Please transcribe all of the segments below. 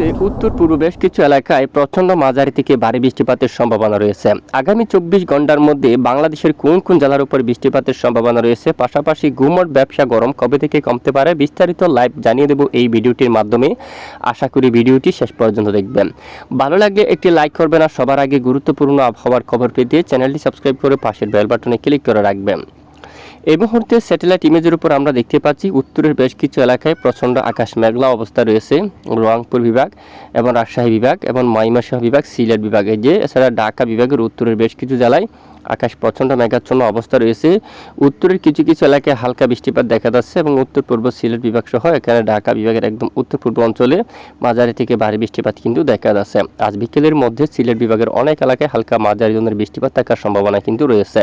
মুহূর্তে উত্তর পূর্ব বেশ কিছু এলাকায় প্রচণ্ড মাঝারি থেকে ভারী বৃষ্টিপাতের সম্ভাবনা রয়েছে। আগামী চব্বিশ ঘণ্টার মধ্যে বাংলাদেশের কোন কোন জেলার উপর বৃষ্টিপাতের সম্ভাবনা রয়েছে? পাশাপাশি গুমট ব্যবসা গরম কবে থেকে কমতে পারে? বিস্তারিত লাইভ জানিয়ে দেব এই ভিডিওটির মাধ্যমে। আশা করি ভিডিওটি শেষ পর্যন্ত দেখবেন। ভালো লাগলে একটি লাইক করবেন আর সবার আগে গুরুত্বপূর্ণ আবহাওয়ার খবর পেতে চ্যানেলটি সাবস্ক্রাইব করে পাশের বেল বাটনে ক্লিক করে রাখবেন। এই মুহূর্তে স্যাটেলাইট ইমেজের উপর আমরা দেখতে পাচ্ছি উত্তরের বেশ কিছু এলাকায় প্রচণ্ড আকাশ মেঘলা অবস্থা রয়েছে। রংপুর বিভাগ এবং রাজশাহী বিভাগ এবং ময়মনসিংহ বিভাগ, সিলেট বিভাগে। যে, এছাড়া ঢাকা বিভাগের উত্তরের বেশ কিছু জেলায় আকাশ প্রচণ্ড মেঘাচ্ছন্ন অবস্থা রয়েছে। উত্তরের কিছু কিছু এলাকায় হালকা বৃষ্টিপাত দেখা যাচ্ছে এবং উত্তর পূর্ব সিলেট বিভাগ সহ এখানে ঢাকা বিভাগের একদম উত্তর পূর্ব অঞ্চলে মাঝারি থেকে ভারী বৃষ্টিপাত কিন্তু দেখা যাচ্ছে। আজ বিকেলের মধ্যে সিলেট বিভাগের অনেক এলাকায় হালকা মাঝারি ধরনের বৃষ্টিপাত থাকার সম্ভাবনা কিন্তু রয়েছে।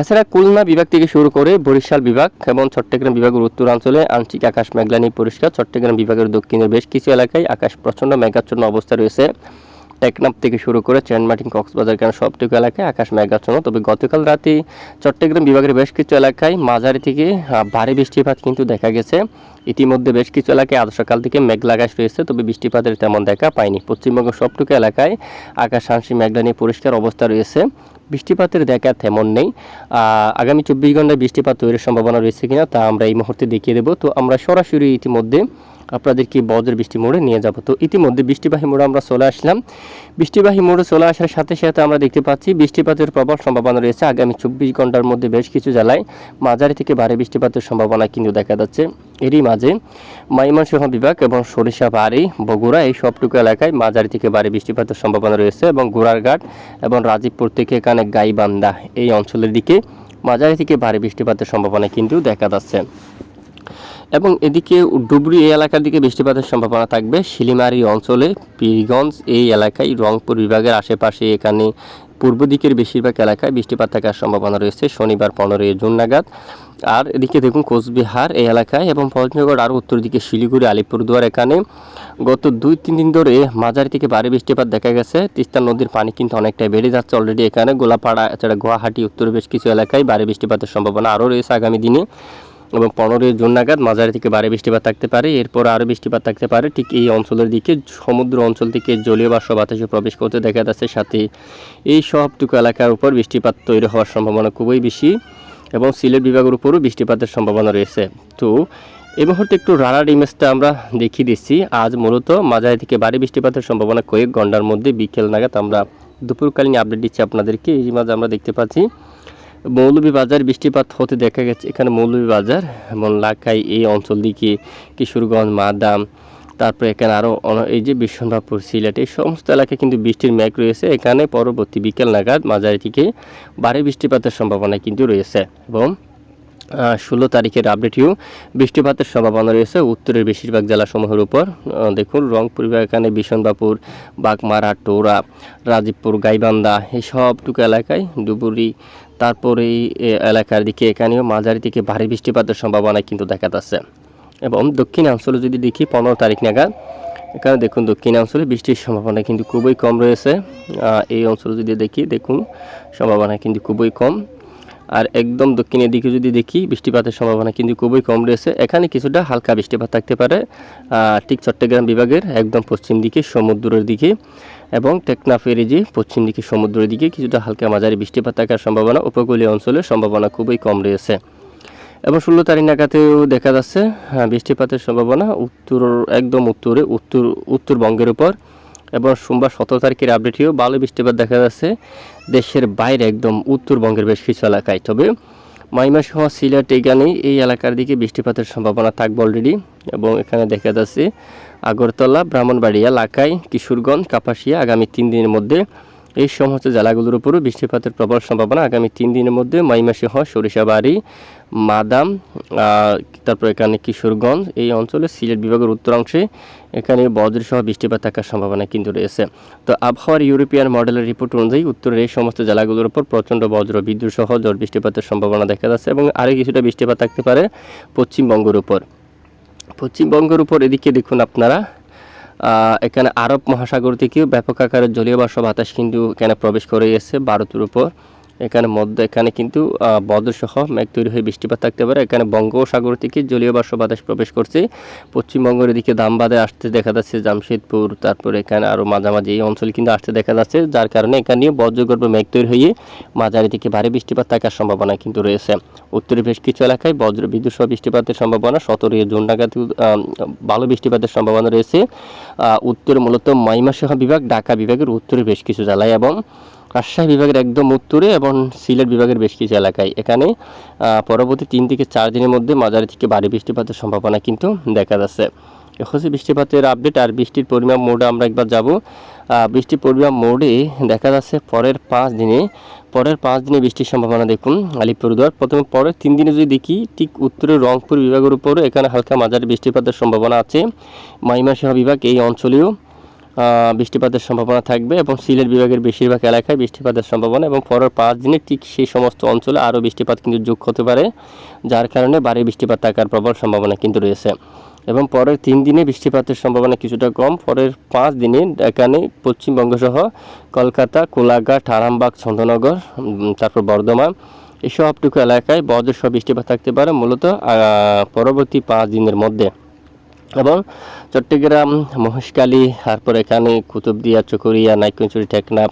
এছাড়া খুলনা বিভাগ থেকে শুরু করে বরিশাল বিভাগ এবং চট্টগ্রাম বিভাগের উত্তরাঞ্চলে আংশিক আকাশ মেঘলানি পরিষ্কার। চট্টগ্রাম বিভাগের দক্ষিণের বেশ কিছু এলাকায় আকাশ প্রচণ্ড মেঘাচ্ছন্ন অবস্থা রয়েছে। টেকনাফ থেকে শুরু করে চেনমার্টিন কক্সবাজার কেন সবটুকু এলাকায় আকাশ মেঘাচ্ছন্ন। তবে গতকাল রাতে চট্টগ্রাম বিভাগের বেশ কিছু এলাকায় মাঝারি থেকে ভারী বৃষ্টিপাত কিন্তু দেখা গেছে। ইতিমধ্যে বেশ কিছু এলাকায় আজ সকাল থেকে মেঘলা আকাশ রয়েছে, তবে বৃষ্টিপাতের তেমন দেখা পায়নি পশ্চিমবঙ্গের সবটুকু এলাকায় আকাশ আংশিক মেঘলানি পরিষ্কার অবস্থা রয়েছে। বৃষ্টিপাতের দেখা তেমন নেই। আগামী চব্বিশ ঘন্টায় বৃষ্টিপাত তৈরির সম্ভাবনা রয়েছে কিনা তা আমরা এই মুহূর্তে দেখিয়ে দেবো। তো আমরা সরাসরি ইতিমধ্যে আপনাদেরকে বজ্র বৃষ্টি মোড়ে নিয়ে যাব? তো ইতিমধ্যে বৃষ্টিবাহী মোড়ে আমরা চলে আসলাম। বৃষ্টিবাহী মোড়ে চলে আসার সাথে সাথে আমরা দেখতে পাচ্ছি, বৃষ্টিপাতের প্রবল সম্ভাবনা রয়েছে। আগামী চব্বিশ ঘণ্টার মধ্যে বেশ কিছু জেলায় মাঝারি থেকে ভারী বৃষ্টিপাতের সম্ভাবনা কিন্তু দেখা যাচ্ছে। এরই মাঝে ময়মনসিংহ বিভাগ এবং সরিষা বাড়ি বগুড়া এই সবটুকু এলাকায় মাঝারি থেকে ভারী বৃষ্টিপাতের সম্ভাবনা রয়েছে এবং গোড়ারঘাট এবং রাজীবপুর থেকে এখানে গাইবান্ধা এই অঞ্চলের দিকে মাঝারি থেকে ভারী বৃষ্টিপাতের সম্ভাবনা কিন্তু দেখা যাচ্ছে। এবং এদিকে ডুবরি এই এলাকার দিকে বৃষ্টিপাতের সম্ভাবনা থাকবে। শিলিমারি অঞ্চলে, পীরগঞ্জ এই এলাকায়, রংপুর বিভাগের আশেপাশে এখানে পূর্ব দিকের বেশিরভাগ এলাকায় বৃষ্টিপাত থাকার সম্ভাবনা রয়েছে, শনিবার পনেরোই জুন নাগাদ। আর এদিকে দেখুন, কোচবিহার এই এলাকায় এবং পঞ্চগড় আর উত্তর দিকে শিলিগুড়ি, আলিপুরদুয়ার এখানে গত দুই, তিন দিন ধরে মাঝারি থেকে ভারী বৃষ্টিপাত দেখা গেছে। তিস্তা নদীর পানি কিন্তু অনেকটাই বেড়ে যাচ্ছে অলরেডি এখানে। গোলাপাড়া, এছাড়া গুয়াহাটি, উত্তর বেশ কিছু এলাকায় ভারী বৃষ্টিপাতের সম্ভাবনা আরও রয়েছে আগামী দিনে। এবং পনেরোই জুন নাগাদ মাঝারি থেকে ভারী বৃষ্টিপাত থাকতে পারে। এরপর আরও বৃষ্টিপাত থাকতে পারে। ঠিক এই অঞ্চলের দিকে সমুদ্র অঞ্চল থেকে জলীয় বাষ্প বাতাসে প্রবেশ করতে দেখা যাচ্ছে। সাথে এই সবটুকু এলাকার উপর বৃষ্টিপাত তৈরি হওয়ার সম্ভাবনা খুবই বেশি এবং সিলেট বিভাগের উপরও বৃষ্টিপাতের সম্ভাবনা রয়েছে। তো এ মুহূর্তে একটু রানার ইমেজটা আমরা দেখিয়ে দিচ্ছি। আজ মূলত মাঝারি থেকে ভারী বৃষ্টিপাতের সম্ভাবনা কয়েক ঘণ্টার মধ্যে বিকেল নাগাদ আমরা দুপুরকালীন আপডেট দিচ্ছি আপনাদেরকে। এই মাঝে আমরা দেখতে পাচ্ছি মৌলভীবাজার বৃষ্টিপাত হতে দেখা গেছে। এখানে মৌলভীবাজার এবং লাকাই এই অঞ্চল দিকে কিশোরগঞ্জ, মাদাম, তারপরে এখানে আরও এই যে বিশ্বনাথপুর, সিলেট, এই সমস্ত এলাকায় কিন্তু বৃষ্টির ম্যাক রয়েছে। এখানে পরবর্তী বিকেল নাগাদ মাঝারি থেকে বৃষ্টিপাতের সম্ভাবনা কিন্তু রয়েছে এবং ষোলো তারিখের আপডেটেও বৃষ্টিপাতের সম্ভাবনা রয়েছে। উত্তরের বেশিরভাগ জেলাসমূহের উপর। দেখুন, রংপুর, এখানে বিশনবাপুর বাগমারা, টোরা, রাজীবপুর, গাইবান্ধা সবটুকু এলাকায় ডুবুরি, তারপরে এই এলাকার দিকে, এখানেও মাঝারি থেকে ভারী বৃষ্টিপাতের সম্ভাবনা কিন্তু দেখা যাচ্ছে। এবং দক্ষিণাঞ্চলে যদি দেখি, পনেরো তারিখ নাগাদ, এখানে দেখুন, দক্ষিণাঞ্চলে বৃষ্টির সম্ভাবনা কিন্তু খুবই কম রয়েছে। এই অঞ্চলে যদি দেখি, দেখুন, সম্ভাবনা কিন্তু খুবই কম। আর একদম দক্ষিণের দিকে যদি দেখি, বৃষ্টিপাতের সম্ভাবনা কিন্তু খুবই কম রয়েছে। এখানে কিছুটা হালকা বৃষ্টিপাত থাকতে পারে ঠিক চট্টগ্রাম বিভাগের একদম পশ্চিম দিকে, সমুদ্রের দিকে এবং টেকনাফের যে পশ্চিম দিকে, সমুদ্রের দিকে কিছুটা হালকা মাঝারি বৃষ্টিপাত থাকার সম্ভাবনা। উপকূলীয় অঞ্চলের সম্ভাবনা খুবই কম রয়েছে। এবং ষোলো তারিখ নাগাতেও দেখা যাচ্ছে বৃষ্টিপাতের সম্ভাবনা উত্তর, একদম উত্তরে, উত্তর, উত্তরবঙ্গের উপর। এবং সোমবার সতেরো তারিখের আপডেটেও ভালো বৃষ্টিপাত দেখা যাচ্ছে। দেশের বাইরে একদম উত্তরবঙ্গের বেশ কিছু এলাকায়। তবে মাইমাসহ সিলেট এখানে এই এলাকার দিকে বৃষ্টিপাতের সম্ভাবনা থাকবে অলরেডি এবং এখানে দেখা যাচ্ছে আগরতলা, ব্রাহ্মণবাড়িয়া, লাকাই, কিশোরগঞ্জ, কাপাসিয়া আগামী তিন দিনের মধ্যে এই সমস্ত জেলাগুলোর উপরও বৃষ্টিপাতের প্রবল সম্ভাবনা আগামী তিন দিনের মধ্যে মাইমাসিংহ সরিষাবাড়ি মাদাম তারপর এখানে কিশোরগঞ্জ, এই অঞ্চলে সিলেট বিভাগের উত্তরাংশে এখানে বজ্রসহ বৃষ্টিপাত থাকার সম্ভাবনা কিন্তু রয়েছে। তো আবহাওয়ার ইউরোপিয়ান মডেলের রিপোর্ট অনুযায়ী উত্তরের এই সমস্ত জেলাগুলোর উপর প্রচণ্ড বজ্র বিদ্যুৎ সহ ঝড় বৃষ্টিপাতের সম্ভাবনা দেখা যাচ্ছে এবং আরও কিছুটা বৃষ্টিপাত থাকতে পারে পশ্চিমবঙ্গের উপর। পশ্চিমবঙ্গের উপর এদিকে দেখুন আপনারা এখানে আরব মহাসাগর থেকেও ব্যাপক আকারের জলীয় বাষ্প বাতাস কিন্তু এখানে প্রবেশ করে গেছে ভারতের উপর। এখানে মধ্য এখানে কিন্তু বজ্রসহ মেঘ তৈরি হয়ে বৃষ্টিপাত থাকতে পারে। এখানে বঙ্গোপসাগর থেকে জলীয় বাষ্প বাতাস প্রবেশ করছে। পশ্চিমবঙ্গের দিকে দামবাদে আসতে দেখা যাচ্ছে জামশেদপুর, তারপরে এখানে আরও মাঝামাঝি এই অঞ্চল কিন্তু আসতে দেখা যাচ্ছে, যার কারণে এখানে বজ্রগর্ভ মেঘ তৈরি হয়ে মাঝারি থেকে ভারী বৃষ্টিপাত থাকার সম্ভাবনা কিন্তু রয়েছে। উত্তরে বেশ কিছু এলাকায় বজ্র বিদ্যুৎ সহ বৃষ্টিপাতের সম্ভাবনা সতেরোই জুন নাগাদ ভালো বৃষ্টিপাতের সম্ভাবনা রয়েছে। উত্তরে মূলত ময়মনসিংহ বিভাগ, ঢাকা বিভাগের উত্তরে বেশ কিছু জেলায় এবং রাজশাহী বিভাগের একদম উত্তরে এবং সিলেট বিভাগের বেশ কিছু এলাকায়। এখানে পরবর্তী তিন থেকে চার দিনের মধ্যে মাঝারি থেকে ভারী বৃষ্টিপাতের সম্ভাবনা কিন্তু দেখা যাচ্ছে। হচ্ছে বৃষ্টিপাতের আপডেট আর বৃষ্টির পরিমাণ মোডে আমরা একবার যাব। বৃষ্টির পরিমাণ মোডে দেখা যাচ্ছে পরের পাঁচ দিনে, পরের পাঁচ দিনে বৃষ্টির সম্ভাবনা দেখুন আলিপুরদুয়ার প্রথমে পরের তিন দিনে যদি দেখি, ঠিক উত্তরের রংপুর বিভাগের উপরে এখানে হালকা মাঝারি বৃষ্টিপাতের সম্ভাবনা আছে। ময়মনসিংহ বিভাগ এই অঞ্চলেও বৃষ্টিপাতের সম্ভাবনা থাকবে এবং সিলেট বিভাগের বেশিরভাগ এলাকায় বৃষ্টিপাতের সম্ভাবনা এবং পরের পাঁচ দিনে ঠিক সেই সমস্ত অঞ্চলে আরও বৃষ্টিপাত কিন্তু যোগ হতে পারে, যার কারণে ভারী বৃষ্টিপাত থাকার প্রবল সম্ভাবনা কিন্তু রয়েছে। এবং পরের তিন দিনে বৃষ্টিপাতের সম্ভাবনা কিছুটা কম। পরের পাঁচ দিনে এখানে পশ্চিমবঙ্গ সহ কলকাতা, কোলাঘাট, আরামবাগ চন্দ্রনগর তারপর বর্ধমান এসবটুকু সবটুকু এলাকায় বজ্রসহ বৃষ্টিপাত থাকতে পারে, মূলত পরবর্তী পাঁচ দিনের মধ্যে। এবং চট্টগ্রাম, মহেশখালী, তারপর এখানে কুতুবদিয়া, চকরিয়া, নাইকুঞ্চুরি টেকনাফ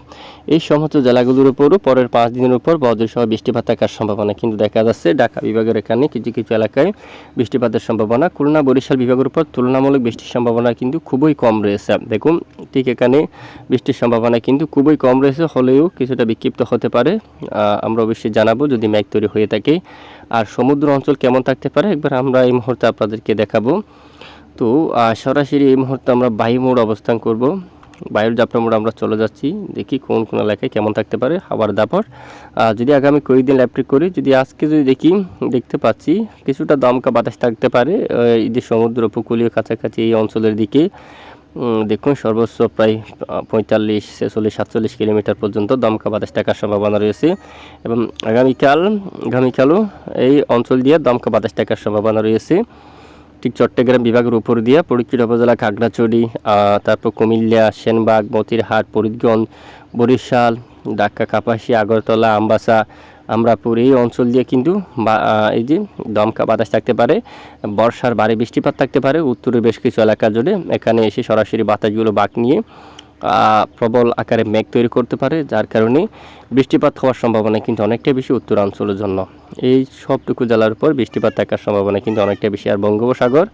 এই সমস্ত জেলাগুলোর উপরও পরের পাঁচ দিনের উপর বজ্রসহ বৃষ্টিপাত থাকার সম্ভাবনা কিন্তু দেখা যাচ্ছে। ঢাকা বিভাগের এখানে কিছু কিছু এলাকায় বৃষ্টিপাতের সম্ভাবনা। খুলনা, বরিশাল বিভাগের উপর তুলনামূলক বৃষ্টির সম্ভাবনা কিন্তু খুবই কম রয়েছে। দেখুন, ঠিক এখানে বৃষ্টির সম্ভাবনা কিন্তু খুবই কম রয়েছে, হলেও কিছুটা বিক্ষিপ্ত হতে পারে। আমরা অবশ্যই জানাব যদি মেঘ তৈরি হয়ে থাকে। আর সমুদ্র অঞ্চল কেমন থাকতে পারে, একবার আমরা এই মুহূর্তে আপনাদেরকে দেখাবো। তো সরাসরি এই মুহূর্তে আমরা বায়ু মোড় অবস্থান করব। বায়ুর যাত্রা মোড় আমরা চলে যাচ্ছি। দেখি কোন কোন এলাকায় কেমন থাকতে পারে হাওয়ার দাপট যদি আগামী কয়েকদিন ল্যাপট্রিক করি, যদি আজকে যদি দেখি, দেখতে পাচ্ছি, কিছুটা দমকা বাতাস থাকতে পারে এই যে সমুদ্র উপকূলীয় কাছাকাছি এই অঞ্চলের দিকে। দেখুন, সর্বোচ্চ প্রায় পঁয়তাল্লিশ, ছেচল্লিশ, সাতচল্লিশ কিলোমিটার পর্যন্ত দমকা বাতাস থাকার সম্ভাবনা রয়েছে। এবং আগামীকাল, আগামীকালও এই অঞ্চল দিয়ে দমকা বাতাস থাকার সম্ভাবনা রয়েছে। ঠিক চট্টগ্রাম বিভাগের উপর দিয়ে পরিচিত উপজেলা খাগড়াছড়ি তারপর কুমিল্লা, সেনবাগ, মতিরহাট, ফরিদগঞ্জ, বরিশাল ডাক্কা কাপাসি আগরতলা, আমবাসা, আমরাপুর এই অঞ্চল দিয়ে কিন্তু এই যে দমকা বাতাস থাকতে পারে, বর্ষার ভারী বৃষ্টিপাত থাকতে পারে, উত্তরের বেশ কিছু এলাকা জুড়ে এখানে এসে সরাসরি বাতাসগুলো বাঁক নিয়ে প্রবল আকারে মেঘ তৈরি করতে পারে, যার কারণে বৃষ্টিপাত হওয়ার সম্ভাবনা কিন্তু অনেকটাই বেশি উত্তরাঞ্চলের জন্য। এই সবটুকু জেলার উপর বৃষ্টিপাত থাকার সম্ভাবনা কিন্তু অনেকটা বেশি। আর বঙ্গোপসাগর,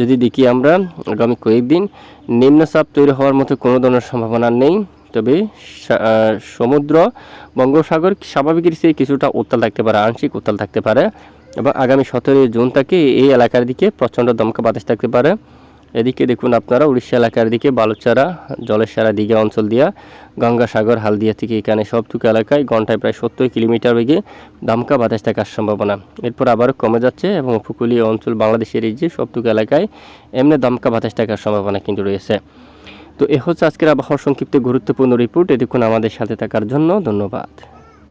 যদি দেখি আমরা আগামী কয়েকদিন, নিম্নচাপ তৈরি হওয়ার মতো কোনো ধরনের সম্ভাবনা নেই। তবে সমুদ্র, বঙ্গোপসাগর স্বাভাবিকের চেয়ে কিছুটা উত্তাল থাকতে পারে, আংশিক উত্তাল থাকতে পারে। এবং আগামী সতেরোই জুন থেকে এই এলাকার দিকে প্রচণ্ড দমকা বাতাস থাকতে পারে। এদিকে দেখুন আপনারা উড়িষ্যা এলাকার দিকে বালুচারা জলেশ্বরা দিঘা অঞ্চল দিয়া, গঙ্গাসাগর, হালদিয়া থেকে এখানে সবটুকু এলাকায় ঘন্টায় প্রায় সত্তর কিলোমিটার বেগে দামকা বাতাস থাকার সম্ভাবনা। এরপর আবারও কমে যাচ্ছে এবং উপকূলীয় অঞ্চল বাংলাদেশের এই যে সবটুকু এলাকায় এমনি দামকা বাতাস থাকার সম্ভাবনা কিন্তু রয়েছে। তো এ হচ্ছে আজকের আবহাওয়ার সংক্ষিপ্ত গুরুত্বপূর্ণ রিপোর্ট। এতক্ষণ আমাদের সাথে থাকার জন্য ধন্যবাদ।